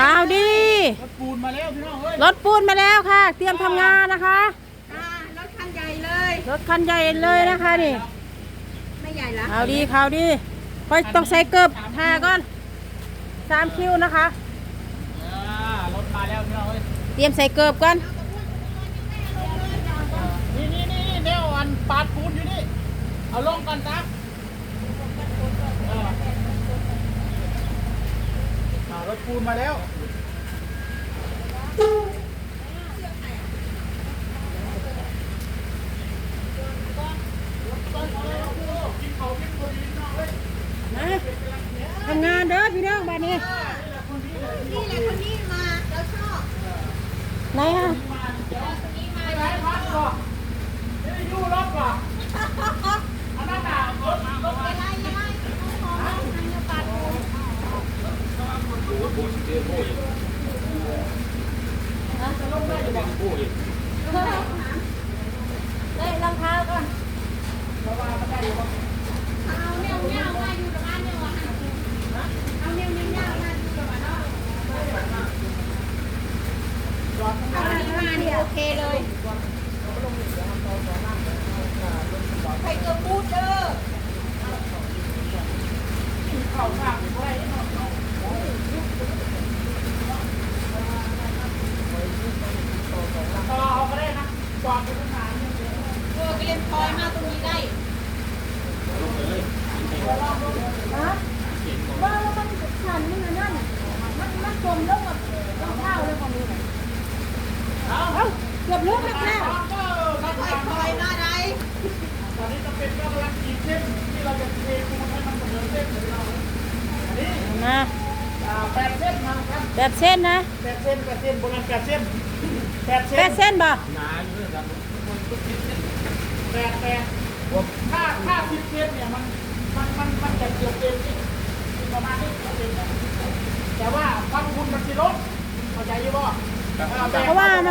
ข่าวดี รถปูนมาแล้วพี่น้องเอ้ยรถปูนมาแล้วค่ะ เตรียมทำงานนะคะ อ่ารถคันใหญ่เลย รถคันใหญ่เลยนะคะนี่ไม่ใหญ่ละข่าวดีข่าวดีค่อยต้องใส่เกิบทาก่อนสามคิวนะคะ อ่ารถมาแล้วพี่น้องเอ้ยเตรียมใส่เกิบก่อนนี่นี่นี่เดี๋ยวอันปาดปูนอยู่นี่ เอาลงก่อนจ้ะเอออ่ารถ ปูนมาแล้วกินเขากินคนพี่น้องเอ้ย นะทำงานเด้อพี่น้องบ้านนี้ นี่แหละคนนี้มาเราชอบ ไหนอะ ไม่ได้พัดหรอกไม่ได้อยู่รถหรอกอันนั้นน่ะรถรถ อะไรอะไรขอให้ทางเนื้อปลาทู ได้รองเท้าก่อนเอาแนวแนวมาอยู่ตรงนั้นเนี่ยว่ะเอาแนวแนวแนวมาอยู่ตรงนั้นเนาะเอาที่มาเนี่ยโอเคเลยใครเกิดพูดเด้อต่อเอาก็ ได้นะจอดอยู่ตรงไหนเออก็เล่นพลอยมาตรงนี้ได้ว่าแล้วมันฉันมันนั่นมันมันจมลงกับรองเท้าเลยของนี้น่ะเอาเอ้าเกือบลึกแล้วก็ครับพลอยพลอยมาได้ ตอนนี้จะเป็นกำลังขีดเส้นที่เราจะเทปูนให้มันเหมือนเส้นเหมือนเราอันนี้นะอ่าแปดเส้นนะครับแบบเส้นนะแปดเส้นแปดเส้นโบราณแปดเส้น แปดแปเส้นดเส้นบ่แปดแปดถ้าถ้าสิบเส้นเนี่ยมันมันมันมันจะเกือบเต็มที่ประมาณนี้ก็เต็มแล้วแต่ว่าความคุณมันสิลดเข้าใจอยู่ป่ะเพราะว่ามัน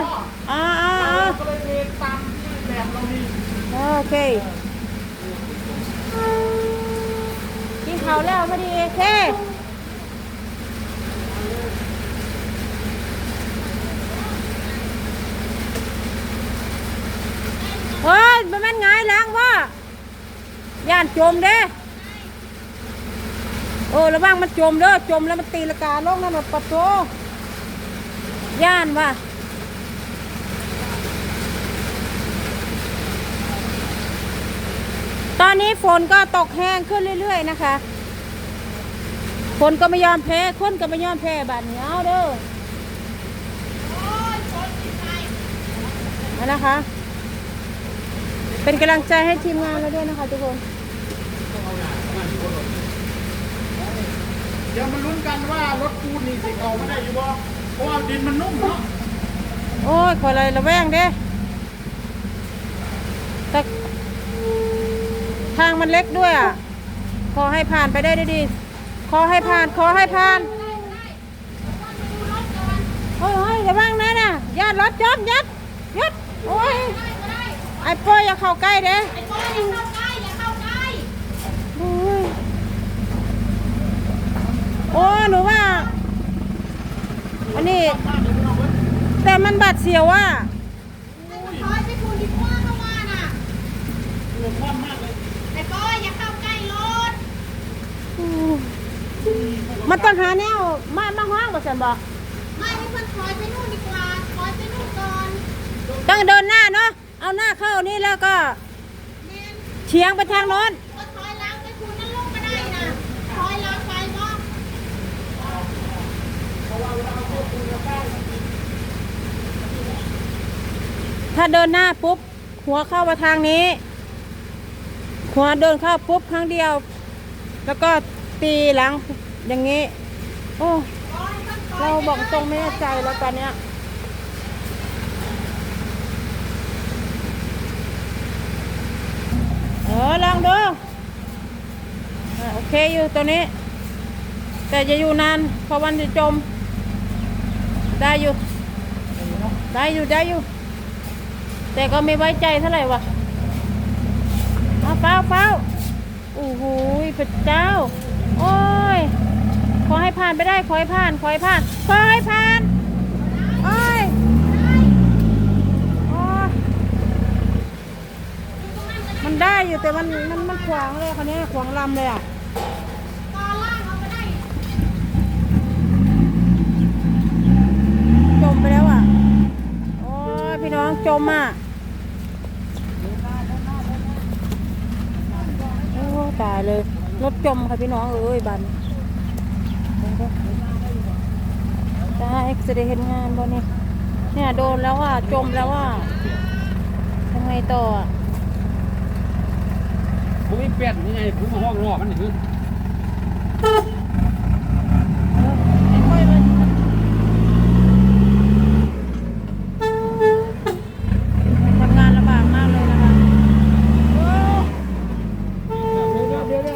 อ่าอ่าอ่าก็เลยเทตามที่แบบเรามีโอเคกินข้าวแล้วพอดีโอเคเฮ้ ยันแม่นไงายหล้างว่าย่านจมเด้เออระวังมันจมเด้อจมแล้วมันตีละกาลงนั่นน่ะปะโตย่านว่าตอนนี้ฝนก็ตกแห้งขึ้นเรื่อย ๆ นะคะฝนก็ไม่ยอมแพ้คนก็ไม่ยอมแพ้บาดเหนียวเด้อนะคะ เป็นกำลังใจให้ทีมงานเราด้วยนะคะทุกคน เดี๋ยวมันลุ้นกันว่ารถปูนนี่สิเขาไม่ได้อยู่บ่เพราะว่าดินมันนุ่มเนาะโอ้ยขออะไรระแวงเด้แต่ทางมันเล็กด้วยอะ ขอให้ผ่านไปได้ด้วยดี ขอให้ผ่าน ขอให้ผ่านโอ้ยโอ้ยระวังนะน่ะญาติรถจอดยัดยัดโอ้ย ไอ้ป้อยอย่าเข้าใกล้เด้ไอ้บอยอย่าเข้าใกล้อย่าเข้าใกล้โอ้ยโอ้หนูว่า อันนี้ แต่มันบาดเสียวอะไอ้บอยไปคูณดีกว่าเข้ามาน่ะเรือคว่ำมากเลยไอ้บอยอย่าเข้าใกล้รถมันต้องหาแนวมามาห้างบ่สันบอกไม่ให้เพื่อนถอยไปนู่นดีกว่าถอยไปนู่นก่อนต้องเดินหน้าเนาะ เอาหน้าเข้านี่แล้วก็แม่นเฉียงไปทางโน้นก็ถอยหล้างไปคูณนั่นลงก็ได้นะถอยหล้างไปเนาะถ้าเดินหน้าปุ๊บ หัวเข้ามาทางนี้ หัวเดินเข้าปุ๊บครั้งเดียว แล้วก็ตีหลังอย่างนี้ โอ้ถอยเพื่อนถอยเราบอกตรงไม่แน่ใจแล้วตอนเนี้ย ออลองดูโอเคอยู่ตัวนี้ แต่จะอยู่นานเพราะวันจะจม ได้อยู่ ได้อยู่ได้อยู่ แต่ก็ไม่ไว้ใจเท่าไหร่วะเอาเป้าเป้าโอ้โหพระเจ้า โอ้ย ขอให้ผ่านไปได้ ขอให้ผ่าน ขอให้ผ่าน ขอให้ผ่านโอ้ยโอ้ย มันได้อยู่แต่มันมันมันขวางเลยคันนี้ขวางลำเลยอะจมไปแล้วอะ โอ้ยพี่น้องจมอะโอ้ตายเลย รถจมค่ะพี่น้องเอ้ยบันตาเอ็กซ์เรย์เห็นงานบ่เนี่ยเนี่ยโดนแล้วอะจมแล้วอะทำไงต่ออะ ผมไม่เปลี่ยนยังไงผมมาห้องรอมันนี่คือทำงานลำบากมากเลยนะคะเดี๋ยวเดี๋ยวเดี๋ยว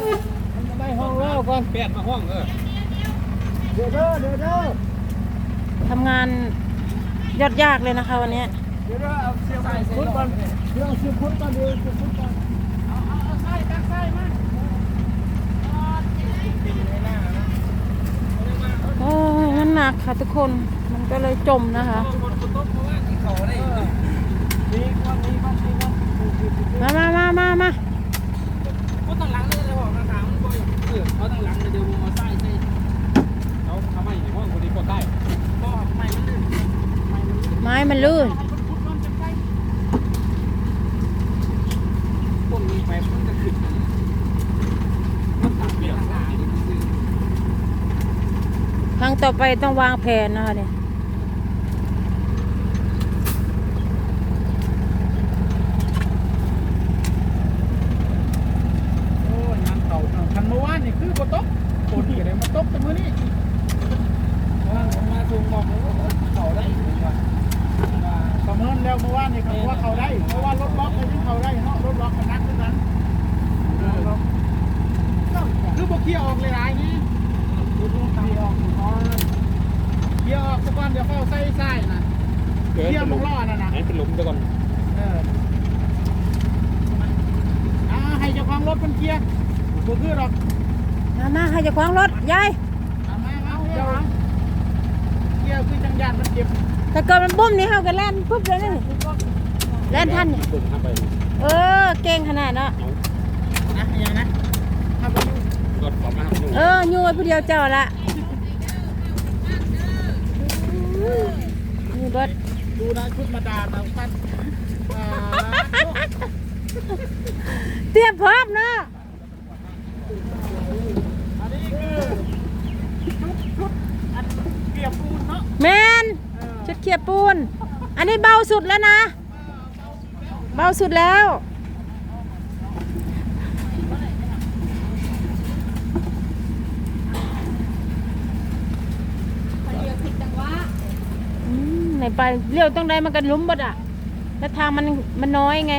มันได้ห้องรอก่อนเปลี่ยนมาห้องเออเดี๋ยวเด้อเดี๋ยวเด้อทำงานยอดยากเลยนะคะวันนี้ เดี๋ยวเด้อเอาเสียบฟุตก่อนเดี๋ยวเอาเสียบฟุตก่อนเดี๋ยวเสียบฟุตก่อน โอ้ยมันหนักค่ะทุกคน มันก็เลยจมนะคะคนคนโต๊ะเพราะว่าที่เขาได้ดีก่อนดีก่อนดีก่อนมามามามามาก็ตั้งหลัง ต่อไปต้องวางแผนนะคะเนี่ย โอ้ยงานเก่าคันเมื่อวานนี่คือบ่ตกโคตรดีเลยมาตกแต่มื้อนี้ ว่าผมมาสูงบอกเขาได้ว่า ประเมินแล้วเมื่อวานนี่เขาว่าเขาได้เพราะว่ารถบล็อกเลยที่เขาได้เนาะรถบล็อกมันนักขึ้นนั้นคือบ่เกี่ยวออกหลายๆนี่คุณต้องเกี่ยวออกอ๋อเกี่ยวออกสักวันเดี๋ยวเขาเอาใส่ใส่นะเกี่ยวมงล้อน่ะนะ ให้เป็นหลุมเดี๋ยวก่อนเอออ่าให้เจ้าของรถมันเคลียร์บ่คือหรอกมามาให้เจ้าของรถยายเอามาเอาเดี๋ยวเคลียร์คือจังยานมันเจ็บถ้าเกิดมันบุ้มนี่เขาก็แล่นปุ๊บเลยนี่แล่นทันนี่เบิ่งทำไปเออเก่งขนาดเนาะนะอย่างนะถ้าไปอยู่รถผมมาอยู่เอออยู่ไว้ผู้เดียวเจ้าละนี่เบิด ดูนะชุดมาดามนะท่านอ่าเตรียมพร้อมเนาะอันนี้คือชุดชุดอันเกียบปูนเนาะแมนชุดเขียบปูน อันนี้เบาสุดแล้วนะ เบาสุดแล้ว เดียวผิดจังหวะ อืมไห นไปเลี้ยวต้องได้มันกันหลุ้มบดอะ แล้วทางมันมันน้อยไง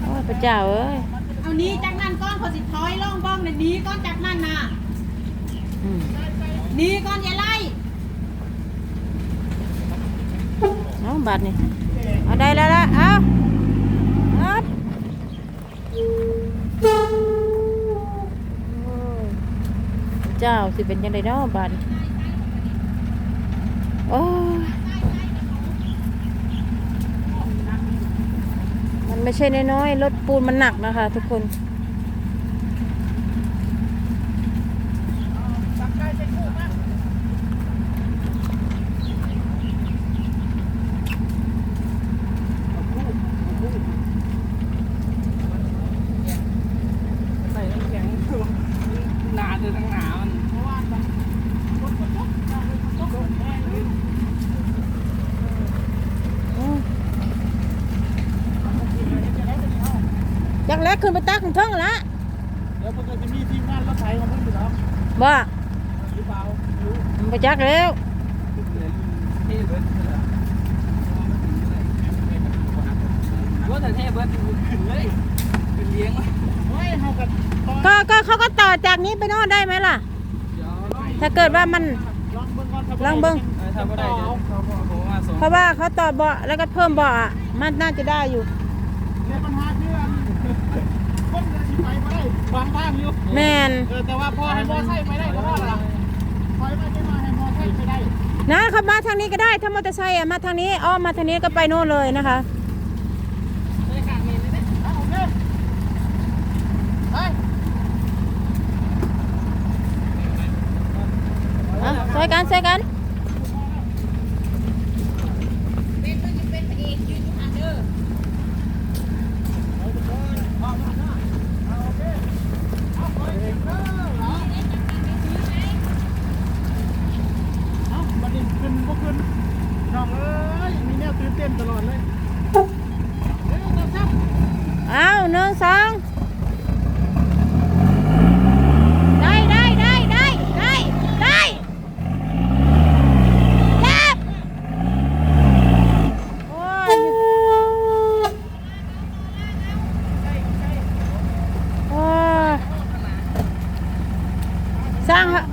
โอ้ยพระเจ้าเอ้ยเอานี้จากนั้นก้อนพอสิถอยล่องบ้องเนี่ยหนี้ก้อนจากนั้นน่ะอืมหนี้ก้อนอย่าไล่เอาบาทนี่เอาได้แล้วละเอาเอาโอ้ยพระเจ้าสิเป็นยังไงเนาะบาทนี่ โอ้มันไม่ใช่น้อยๆรถปูนมันหนักนะคะ ทุกคน ตักได้ใส่คู่นะ ใส่น้ำแข็งหนาเลยทั้งหนามัน เพราะว่ามันรถมันตกรถมันตกแห้งเลย อืมจั กแรกขึ้นไปตักของเทิงละเดี๋ยวมันก็จะมีทีมงานรถไถของมันอยู่แล้วบ่หรือเปล่าไปจักแล้วว่าแต่เทพเบิร์ดเลยเป็นเลี้ยงก็ก็เขาก็ต่อจากนี้ไปนอนได้ไหมล่ะ ถ้าเกิดว่ามันลองเบิ่งก่อนถ้างเบื้อกว่อเพราะว่าเขาต่อเบาะแล้วก็เพิ่มเบาะมันน่าจะได้อยู่ เดี๋ยวปัญหาคืออันคนจะสิไป บ่ได้บางทางอยู่แมนเออแต่ว่าพอให้มอไซค์ไปได้ก็พอละถอยมาจะมาให้มอไซค์ไปได้นะขับมาทางนี้ก็ได้ถ้ามอเตอร์ไซค์อะมาทางนี้อ้อมมาทางนี้ก็ไปโน่นเลยนะคะบรรยากาศเมนเลยนะเอาโอเคไปอะใส่กันใส่กันเป็นตัวยิงเป็นพระเอกยืนอยู่หันเด้อ เอาบัดนี้ขึ้นบ่ขึ้นน้องเอ้ยมีแนวตื่นเต้นตลอดเลยเดี๋ยวเราจับ เอาหนึ่งสองได้ได้ได้ได้ได้ได้จับโอ้ยโอ้ยสร้างฮะ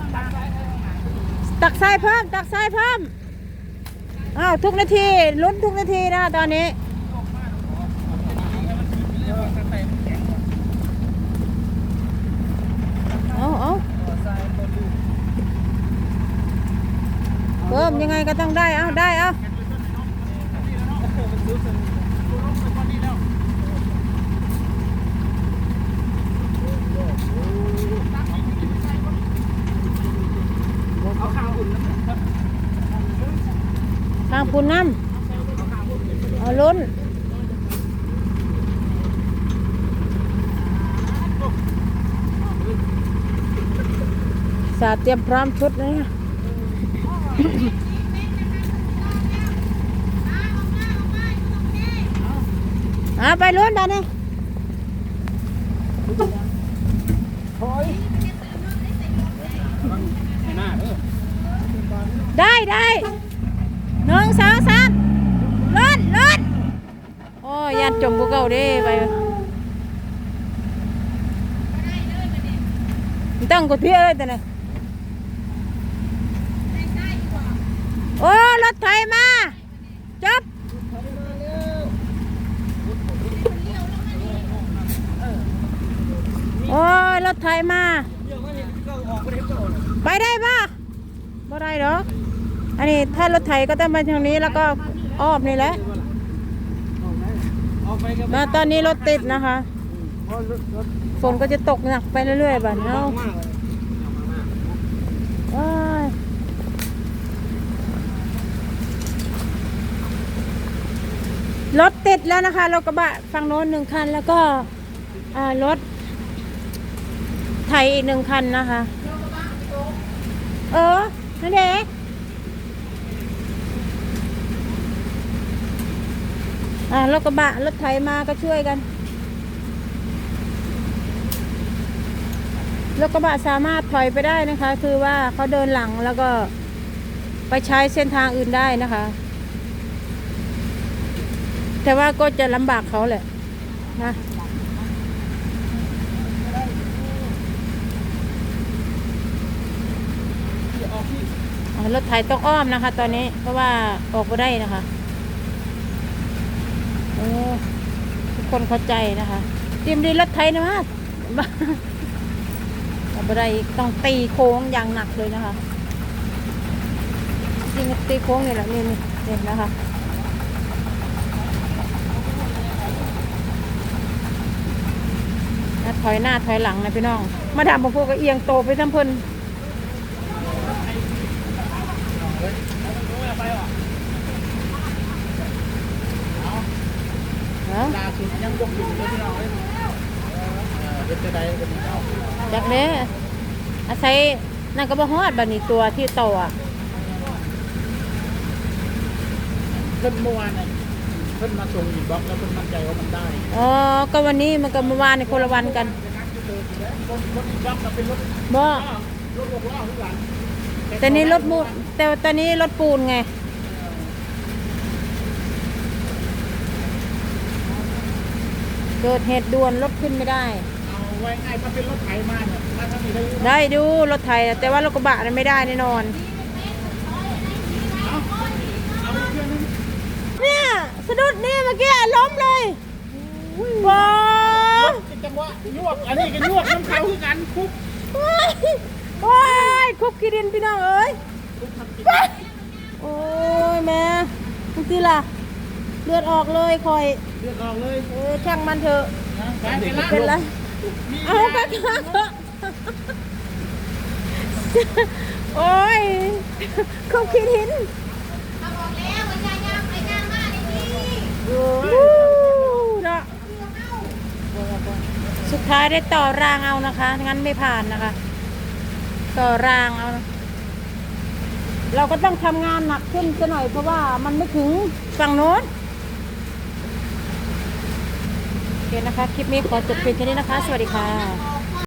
ตักทรายเพิ่มตักทรายเพิ่มอ้าว ทุกนาทีลุ้นทุกนาทีนะตอนนี้เอาเอาเพิ่มยังไงก็ต้องได้เอาได้เอาเอาข้าวอุ่นนะ งปุ่นน้ำเอาลุ้นสาเตรียมพร้อมชุดเลยนะอ่าไปลุ้นบ้านนี่หน้าเด้อได้ได้ หนึ่งสองสามลุ้นลุ้นโอ้ยยันจมกูเก่าเด้ไปไม่ต้องกดเพี้ยเลยแต่เนี่ยโอ้รถไถมาจับโอ้ยรถไถมา ไปได้ปะบ่ได้หรอก อันนี้ถ้ารถไถก็ต้องมาทางนี้แล้วก็อ้อมนี่แหละมาตอนนี้รถติดนะคะฝนก็จะตกหนักไปเรื่อยๆบ้านเฮามากเลยว้ายรถติดแล้วนะคะรถกระบะฝั่งโน้นหนึ่งคันแล้วก็รถไถอีกหนึ่งคันนะคะ เออนั่นเอง อ่ารถกระบะรถไถมาก็ช่วยกันรถกระบะสามารถถอยไปได้นะคะ คือว่าเขาเดินหลังแล้วก็ไปใช้เส้นทางอื่นได้นะคะ แต่ว่าก็จะลำบากเขาแหละนะรถไถต้องอ้อมนะคะ ตอนนี้เพราะว่าออกไม่ได้นะคะ โอ้ทุกคนเข้าใจนะคะเตรียมดีรถไถนะมาอาไปได้อีกต้องตีโค้งอย่างหนักเลยนะคะจริงตีโค้งนี่แหละนี่นี่เห็นนะคะนะถอยหน้าถอยหลังนะพี่น้อง มาดามพวกก็เอียงโตไปทั้งเพิ่นเอา ล่าสุดยังบกอยู่เลยพี่น้องเอ้ยเออเป็นจะได้กันนี่เอาจากเด้อาศัยนั่นก็บ่ฮอดบัดนี้ตัวที่โตอะเพิ่นเมื่อวานเนี่ยเพิ่นมาส่งอีกบล็อกแล้วเพิ่นมั่นใจว่ามันได้อ๋อก็วันนี้มันก็เมื่อวานในคนละวันกันรถรถอีกบล็อกก็เป็นรถบ่รถหกล้อทุกหลังแต่นี้รถมูแต่ว่าตอนนี้รถปูนไง เกิดเหตุด่วนรถขึ้นไม่ได้ เอาไว้ง่ายถ้าเป็นรถไถมาเนี่ยถ้าถ้ามีได้อยู่ได้ดูรถไถอะแต่ว่ารถกระบะนั้นไม่ได้แน่นอน เอาเอาไปเครื่องนึงเนี่ยสะดุดนี่เมื่อกี้ล้มเลยบอจะจังหวะยวกอันนี้ก็ยวกน้ำเขาคือกันคุบโอ้ยโอ้ยคุกขี้ดินพี่น้องเอ้ยคุบทำกินโอ้ยแม่ทุกทีล่ะ เลือดออกเลยคอย เลือดออกเลยเออช่างมันเถอะนะไปไปละเป็นไรมีเอาไปค่ะโอ้ยคุกขี้ดินเขาบอกแล้วว่าย่างย่างไปย่างมาในนี้วู้เนาะสุดท้ายได้ต่อรางเอานะคะ งั้นไม่ผ่านนะคะ ต่อรางเอานะเราก็ต้องทำงานหนักขึ้นจะหน่อยเพราะว่ามันไม่ถึงฝั่งโน้นโอเค นะคะ คลิปนี้ขอจบเพียงแค่นี้นะคะ สวัสดีค่ะ